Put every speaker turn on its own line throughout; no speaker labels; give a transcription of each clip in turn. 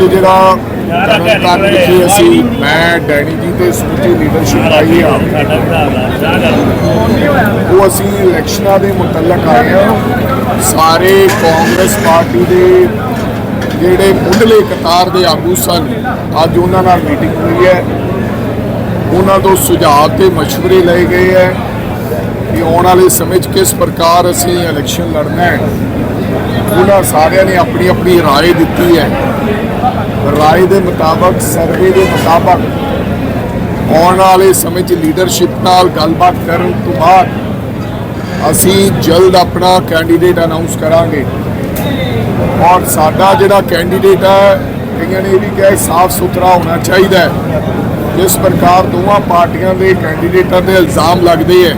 ਅੱਜ ਜਿਹੜਾ ਤਰਨਤਾਰਨ ਵਿਖੇ ਅਸੀਂ, ਮੈਂ ਡੈਣੀ ਜੀ ਤੇ ਸਮੁੱਚੀ ਲੀਡਰਸ਼ਿਪ ਆਈ ਆ। ਉਹ ਅਸੀਂ ਇਲੈਕਸ਼ਨਾਂ ਦੇ ਮੁਤਲਕ ਆਏ ਹਾਂ। ਸਾਰੇ ਕਾਂਗਰਸ ਪਾਰਟੀ ਦੇ ਜਿਹੜੇ ਮੁੱਢਲੇ ਕਤਾਰ ਦੇ ਆਗੂ ਸਨ, ਅੱਜ ਉਹਨਾਂ ਨਾਲ ਮੀਟਿੰਗ ਹੋਈ ਹੈ। ਉਹਨਾਂ ਤੋਂ ਸੁਝਾਅ ਤੇ مشਵਰੇ ਲਏ ਗਏ ਹੈ ਕਿ ਆਉਣ ਵਾਲੇ ਸਮੇਂ 'ਚ ਕਿਸ ਪ੍ਰਕਾਰ ਅਸੀਂ ਇਲੈਕਸ਼ਨ ਲੜਨਾ ਹੈ। ਉਹਨਾਂ ਸਾਰਿਆਂ ਨੇ ਆਪਣੀ ਆਪਣੀ ਰਾਏ ਦਿੱਤੀ ਹੈ। ਰਾਏ ਦੇ ਮੁਤਾਬਕ ਸਰਵੇ ਦੇ ਮੁਤਾਬਕ ਆਉਣ ਵਾਲੇ ਸਮੇਂ 'ਚ ਲੀਡਰਸ਼ਿਪ ਨਾਲ ਗੱਲਬਾਤ ਕਰਨ ਤੋਂ ਬਾਅਦ ਅਸੀਂ ਜਲਦ ਆਪਣਾ ਕੈਂਡੀਡੇਟ ਅਨਾਉਂਸ ਕਰਾਂਗੇ। ਔਰ ਸਾਡਾ ਜਿਹੜਾ ਕੈਂਡੀਡੇਟ ਹੈ, ਕਈਆਂ ਨੇ ਇਹ ਵੀ ਕਿਹਾ ਸਾਫ਼ ਸੁਥਰਾ ਹੋਣਾ ਚਾਹੀਦਾ ਹੈ। ਜਿਸ ਪ੍ਰਕਾਰ ਦੋਵਾਂ ਪਾਰਟੀਆਂ ਦੇ ਕੈਂਡੀਡੇਟਾਂ ਤੇ ਇਲਜ਼ਾਮ ਲੱਗਦੇ ਹੈ,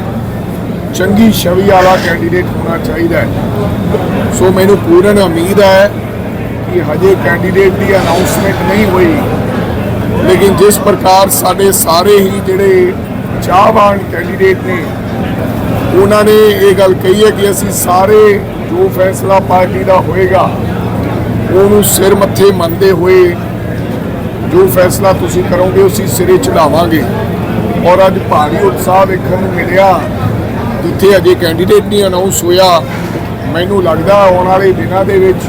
ਚੰਗੀ ਛਵੀ ਵਾਲਾ ਕੈਂਡੀਡੇਟ ਹੋਣਾ ਚਾਹੀਦਾ ਹੈ। ਸੋ ਮੈਨੂੰ ਪੂਰਨ ਉਮੀਦ ਹੈ ਕਿ ਹਜੇ ਕੈਂਡੀਡੇਟ ਦੀ ਅਨਾਉਂਸਮੈਂਟ ਨਹੀਂ ਹੋਈ। ਲੇਕਿਨ ਜਿਸ ਪ੍ਰਕਾਰ ਸਾਡੇ ਸਾਰੇ ਹੀ ਜਿਹੜੇ ਚਾਹਵਾਨ ਕੈਂਡੀਡੇਟ ਨੇ, ਉਹਨਾਂ ਨੇ ਇਹ ਗੱਲ ਕਹੀ ਹੈ ਕਿ ਅਸੀਂ ਸਾਰੇ ਜੋ ਫੈਸਲਾ ਪਾਰਟੀ ਦਾ ਹੋਏਗਾ, ਉਹਨੂੰ ਸਿਰ ਮੱਥੇ ਮੰਨਦੇ ਹੋਏ ਜੋ ਫੈਸਲਾ ਤੁਸੀਂ ਕਰੋਗੇ ਉਸੇ ਸਿਰੇ ਚੜਾਵਾਂਗੇ। ਔਰ ਅੱਜ ਭਾਰੀ ਉਤਸ਼ਾਹ ਵੇਖਣ ਨੂੰ ਮਿਲਿਆ, ਜਿੱਥੇ ਅਜੇ ਕੈਂਡੀਡੇਟ ਨਹੀਂ ਅਨਾਉਂਸ ਹੋਇਆ, ਮੈਨੂੰ ਲੱਗਦਾ ਆਉਣ ਵਾਲੇ ਦਿਨਾਂ ਦੇ ਵਿੱਚ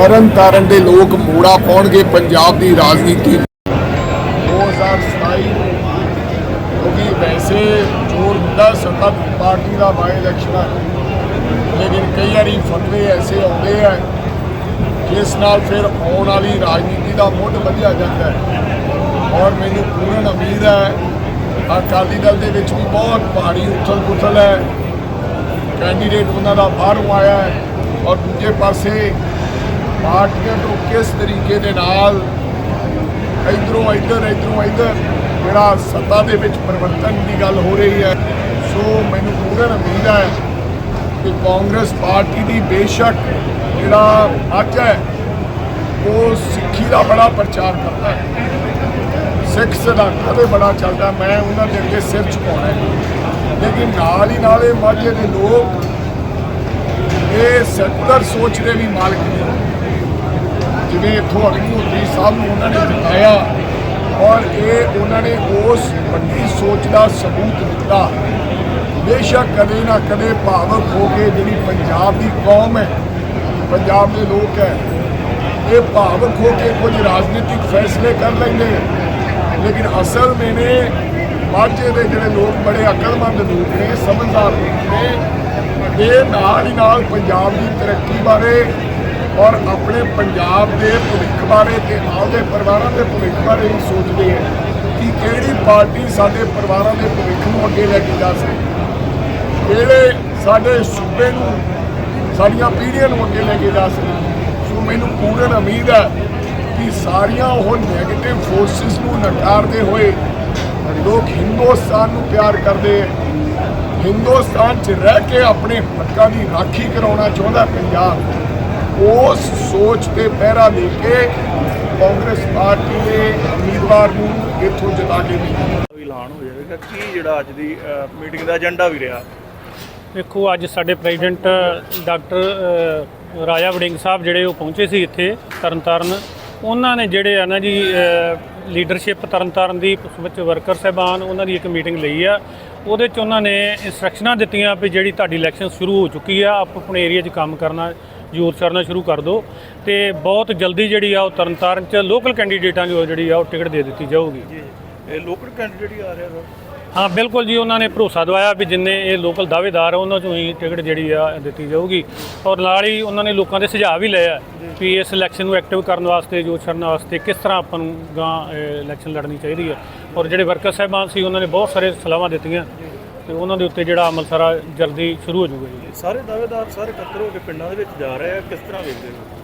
ਤਰਨ ਤਾਰਨ ਦੇ ਲੋਕ ਮੋੜਾ ਪਾਉਣਗੇ ਪੰਜਾਬ ਦੀ ਰਾਜਨੀਤੀ। ਨੂੰ। 2027 ਕਿਉਂਕਿ ਵੈਸੇ ਜੋਰ ਦਾ ਸੱਤਾ ਪਾਰਟੀ ਦਾ ਬਾਈ ਇਲੈਕਸ਼ਨ ਹੈ ਲੇਕਿਨ ਕਈ ਵਾਰੀ ਫਤਵੇ ਐਸੇ ਆਉਂਦੇ ਆ, ਜਿਸ ਨਾਲ ਫਿਰ ਆਉਣ ਵਾਲੀ ਰਾਜਨੀਤੀ ਦਾ ਮੁੱਢ ਵਧਿਆ ਜਾਂਦਾ ਹੈ। ਔਰ ਮੈਨੂੰ ਪੂਰਨ ਉਮੀਦ ਹੈ, ਅਕਾਲੀ ਦਲ ਦੇ ਵਿੱਚ ਵੀ ਬਹੁਤ ਭਾਰੀ ਉਥਲ ਪੁਥਲ ਹੈ। ਕੈਂਡੀਡੇਟ ਉਹਨਾਂ ਦਾ ਬਾਹਰੋਂ ਆਇਆ ਹੈ, ਔਰ ਦੂਜੇ ਪਾਸੇ ਪਾਰਟੀਆਂ ਤੋਂ ਕਿਸ ਤਰੀਕੇ ਦੇ ਨਾਲ ਇਧਰੋਂ ਇਧਰ ਇਧਰੋਂ ਇਧਰ ਜਿਹੜਾ ਸੱਤਾ ਦੇ ਵਿੱਚ ਪਰਿਵਰਤਨ ਦੀ ਗੱਲ ਹੋ ਰਹੀ ਹੈ। ਸੋ ਮੈਨੂੰ ਪੂਰਨ ਉਮੀਦ ਹੈ ਕਿ ਕਾਂਗਰਸ ਪਾਰਟੀ ਦੀ ਬੇਸ਼ੱਕ ਜਿਹੜਾ ਅੱਜ ਹੈ, ਉਹ ਸਿੱਖੀ ਦਾ ਬੜਾ ਪ੍ਰਚਾਰ ਕਰਦਾ ਹੈ। ਸਿੱਖ ਸਿਧਾਂਤਾਂ ਦੇ ਬੜਾ ਚੱਲਦਾ ਮੈਂ ਉਹਨਾਂ ਦੇ ਅੱਗੇ ਸਿਰ ਝੁਕਾਉਣਾ ਲੇਕਿਨ ਨਾਲ ਹੀ ਨਾਲ ਇਹ ਮਾਝੇ ਦੇ ਲੋਕ, ਇਹ ਸੈਕੂਲਰ ਸੋਚ ਦੇ ਵੀ ਮਾਲਕ ਨੇ। ਜਿਵੇਂ ਇੱਥੋਂ ਅਗਨੀਹੋਤਰੀ ਸਾਹਿਬ ਨੂੰ ਉਹਨਾਂ ਨੇ ਦਿਖਾਇਆ ਔਰ ਇਹ ਉਹਨਾਂ ਨੇ ਉਸ ਵੱਡੀ ਸੋਚ ਦਾ ਸਬੂਤ ਦਿੱਤਾ। ਬੇਸ਼ੱਕ ਕਦੇ ਨਾ ਕਦੇ ਭਾਵਕ ਹੋ ਕੇ ਜਿਹੜੀ ਪੰਜਾਬ ਦੀ ਕੌਮ ਹੈ, ਪੰਜਾਬ ਦੇ ਲੋਕ ਹੈ, ਇਹ ਭਾਵਕ ਹੋ ਕੇ ਕੁਝ ਰਾਜਨੀਤਿਕ ਫੈਸਲੇ ਕਰ ਲੈਂਦੇ ਲੇਕਿਨ ਅਸਲ ਮੈਨੇ ਮਾਝੇ ਦੇ ਜਿਹੜੇ ਲੋਕ ਬੜੇ ਅਕਲਮੰਦ ਲੋਕ ਨੇ, ਸਮਝਦਾਰ ਲੋਕ ਨੇ, ਇਹ ਨਾਲ ਹੀ ਨਾਲ ਪੰਜਾਬ ਦੀ ਤਰੱਕੀ ਬਾਰੇ ਔਰ ਆਪਣੇ ਪੰਜਾਬ ਦੇ ਭਵਿੱਖ ਬਾਰੇ ਤੇ ਆਪਦੇ ਪਰਿਵਾਰਾਂ ਦੇ ਭਵਿੱਖ ਬਾਰੇ ਵੀ ਸੋਚਦੇ ਹੈ ਕਿ ਕਿਹੜੀ ਪਾਰਟੀ ਸਾਡੇ ਪਰਿਵਾਰਾਂ ਦੇ ਭਵਿੱਖ ਨੂੰ ਅੱਗੇ ਲੈ ਕੇ ਜਾ ਸਕਦੀ ਕਿਹੜੇ ਸਾਡੇ ਸੂਬੇ ਨੂੰ, ਸਾਡੀਆਂ ਪੀੜ੍ਹੀਆਂ ਨੂੰ ਅੱਗੇ ਲੈ ਕੇ ਜਾ ਸਕਦੀ ਸੋ ਮੈਨੂੰ ਪੂਰਨ ਉਮੀਦ ਹੈ ਕਿ ਸਾਰੀਆਂ ਉਹ ਨੈਗੇਟਿਵ ਫੋਰਸਿਸ ਨੂੰ ਨਕਾਰਦੇ ਹੋਏ ਲੋਕ ਹਿੰਦੁਸਤਾਨ ਨੂੰ ਪਿਆਰ ਕਰਦੇ ਹੈ ਹਿੰਦੁਸਤਾਨ 'ਚ ਰਹਿ ਕੇ ਆਪਣੇ ਹੱਕਾਂ ਦੀ ਰਾਖੀ ਕਰਾਉਣਾ ਚਾਹੁੰਦਾ ਪੰਜਾਬ। ਉਸ ਸੋਚ ਤੇ ਪਹਿਰਾ ਦੇ ਕੇ ਕਾਂਗਰਸ ਪਾਰਟੀ ਦੇ ਉਮੀਦਵਾਰ ਨੂੰ ਇੱਥੋਂ ਜਿਤਾ ਕੇ
ਵੀ ਐਲਾਨ ਹੋ ਜਾਵੇਗਾ ਕੀ ਜਿਹੜਾ ਅੱਜ ਦੀ ਮੀਟਿੰਗ ਦਾ ਏਜੰਡਾ ਵੀ ਰਿਹਾ?
ਵੇਖੋ ਅੱਜ ਸਾਡੇ ਪ੍ਰੈਜ਼ੀਡੈਂਟ ਡਾਕਟਰ ਰਾਜਾ ਵੜਿੰਗ ਸਾਹਿਬ ਜਿਹੜੇ ਉਹ ਪਹੁੰਚੇ ਸੀ ਇੱਥੇ ਤਰਨਤਾਰਨ। ਉਹਨਾਂ ਨੇ ਜਿਹੜੇ ਆ ਨਾ ਜੀ ਲੀਡਰਸ਼ਿਪ ਤਰਨਤਾਰਨ ਦੀ ਉਸ ਵਿੱਚ ਵਰਕਰ ਸਹਿਬਾਨ ਉਹਨਾਂ ਦੀ ਇੱਕ ਮੀਟਿੰਗ ਲਈ ਆ। ਉਹਦੇ ਚ ਉਹਨਾਂ ਨੇ ਇਨਸਟਰਕਸ਼ਨਾਂ ਦਿੱਤੀਆਂ ਵੀ ਜਿਹੜੀ ਤੁਹਾਡੀ ਇਲੈਕਸ਼ਨ ਸ਼ੁਰੂ ਹੋ ਚੁੱਕੀ ਆ ਆਪ ਆਪਣੇ ਏਰੀਆ 'ਚ ਕੰਮ ਕਰਨਾ। ਜ਼ੋਰ ਕਰਨਾ ਸ਼ੁਰੂ ਕਰ ਦਿਓ ਤੇ ਬਹੁਤ ਜਲਦੀ ਜਿਹੜੀ ਆ ਉਹ ਤਰਨਤਾਰਨ 'ਚ ਲੋਕਲ ਕੈਂਡੀਡੇਟਾਂ ਦੀ ਉਹ ਜਿਹੜੀ ਆ ਉਹ ਟਿਕਟ ਦੇ ਦਿੱਤੀ ਜਾਊਗੀ।
ਜੀ ਇਹ ਲੋਕਲ ਕੈਂਡੀਡੇਟ ਹੀ ਆ ਰਿਹਾ ਸਰ?
ਹਾਂ ਬਿਲਕੁਲ ਜੀ ਉਹਨਾਂ ਨੇ ਭਰੋਸਾ ਦਵਾਇਆ ਵੀ ਜਿੰਨੇ ਇਹ ਲੋਕਲ ਦਾਅਵੇਦਾਰ ਆ ਉਹਨਾਂ ਚੋਂ ਹੀ ਟਿਕਟ ਜਿਹੜੀ ਆ ਦਿੱਤੀ ਜਾਊਗੀ। ਔਰ ਨਾਲ ਹੀ ਉਹਨਾਂ ਨੇ ਲੋਕਾਂ ਦੇ ਸੁਝਾਅ ਵੀ ਲਏ ਆ ਵੀ ਇਸ ਇਲੈਕਸ਼ਨ ਨੂੰ ਐਕਟਿਵ ਕਰਨ ਵਾਸਤੇ ਜੋ ਛੜਨ ਵਾਸਤੇ ਕਿਸ ਤਰ੍ਹਾਂ ਆਪਾਂ ਨੂੰ ਗਾਂ ਇਲੈਕਸ਼ਨ ਲੜਨੀ ਚਾਹੀਦੀ ਹੈ। ਔਰ ਜਿਹੜੇ ਵਰਕਰ ਸਾਹਿਬਾਨ ਸੀ ਉਹਨਾਂ ਨੇ ਬਹੁਤ ਸਾਰੇ ਸਲਾਹਾਂ ਦਿੱਤੀਆਂ। ਤੇ ਉਹਨਾਂ ਦੇ ਉੱਤੇ ਜਿਹੜਾ ਅਮਲ ਸਾਰਾ ਜਲਦੀ ਸ਼ੁਰੂ ਹੋ ਜਾਊਗਾ ਜੀ।
ਸਾਰੇ ਦਾਅਵੇਦਾਰ ਸਾਰੇ ਇਕੱਤਰ ਹੋ ਕੇ ਪਿੰਡਾਂ ਦੇ ਵਿੱਚ ਜਾ ਰਹੇ ਆ ਕਿਸ ਤਰ੍ਹਾਂ ਵੇਖਦੇ ਹੋ?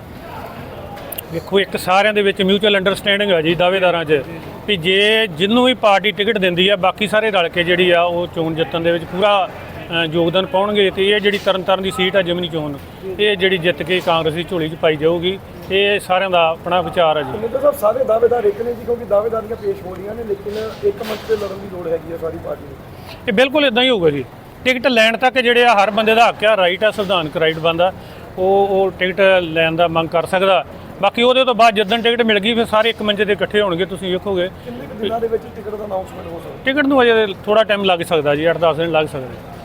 ਵੇਖੋ ਇੱਕ ਸਾਰਿਆਂ ਦੇ ਵਿੱਚ ਮਿਊਚੁਅਲ ਅੰਡਰਸਟੈਂਡਿੰਗ ਹੈ ਜੀ ਦਾਅਵੇਦਾਰਾਂ 'ਚ ਵੀ ਜੇ ਜਿੰਨੂੰ ਵੀ ਪਾਰਟੀ ਟਿਕਟ ਦਿੰਦੀ ਆ ਬਾਕੀ ਸਾਰੇ ਰਲ ਕੇ ਜਿਹੜੀ ਆ ਉਹ ਚੋਣ ਜਿੱਤਣ ਦੇ ਵਿੱਚ ਪੂਰਾ ਯੋਗਦਾਨ ਪਾਉਣਗੇ ਤੇ ਇਹ ਜਿਹੜੀ ਤਰਨਤਾਰਨ ਦੀ ਸੀਟ ਆ ਜਿਮਨੀ ਚੋਣ ਇਹ ਜਿਹੜੀ ਜਿੱਤ ਕੇ ਕਾਂਗਰਸ ਦੀ ਝੋਲੀ 'ਚ ਪਾਈ ਜਾਊਗੀ ਇਹ ਸਾਰਿਆਂ ਦਾ ਆਪਣਾ ਵਿਚਾਰ ਆ ਜੀ।
ਮਿੱਤਰ ਸਾਹਿਬ ਸਾਰੇ ਦਾਅਵੇਦਾਰ ਇੱਕ ਨੇ ਜੀ ਕਿਉਂਕਿ ਦਾਅਵੇਦਾਰੀਆਂ ਪੇਸ਼ ਹੋ ਰਹੀਆਂ ਨੇ ਲੇਕਿਨ ਇੱਕ ਮੰਚ ਤੇ ਲੜਨ ਦੀ ਲੋੜ ਹੈਗੀ ਹੈ ਸਾਰੀ ਪਾਰਟੀ ਨੂੰ।
ਇਹ ਬਿਲਕੁਲ ਇਦਾਂ ਹੀ ਹੋਊਗਾ ਜੀ। ਟਿਕਟ ਲੈਣ ਤੱਕ ਜਿਹੜੇ ਆ ਹਰ ਬੰਦੇ ਦਾ ਹੱਕ ਆ ਰਾਈਟ ਆ ਸੰਵਿਧਾਨਕ ਰਾਈਟ ਬੰਦਾ ਉਹ ਉਹ ਟਿਕਟ ਲੈਣ ਦਾ ਮੰਗ ਕਰ ਸਕਦਾ। ਬਾਕੀ ਉਹਦੇ ਤੋਂ ਬਾਅਦ ਜਦੋਂ ਟਿਕਟ ਮਿਲ ਗਈ ਫਿਰ ਸਾਰੇ ਇੱਕ ਮੰਚੇ ਤੇ ਇਕੱਠੇ ਹੋਣਗੇ ਤੁਸੀਂ ਵੇਖੋਗੇ।
ਕਿੰਨੇ ਕੁ ਦਿਨਾਂ ਦੇ ਵਿੱਚ ਟਿਕਟ ਦਾ ਅਨਾਉਂਸਮੈਂਟ ਹੋ ਸਕਦਾ?
ਟਿਕਟ ਨੂੰ ਅਜੇ ਥੋੜਾ ਟਾਈਮ ਲੱਗ ਸਕਦਾ ਜੀ 8-10 ਦਿਨ ਲੱਗ ਸਕਦੇ।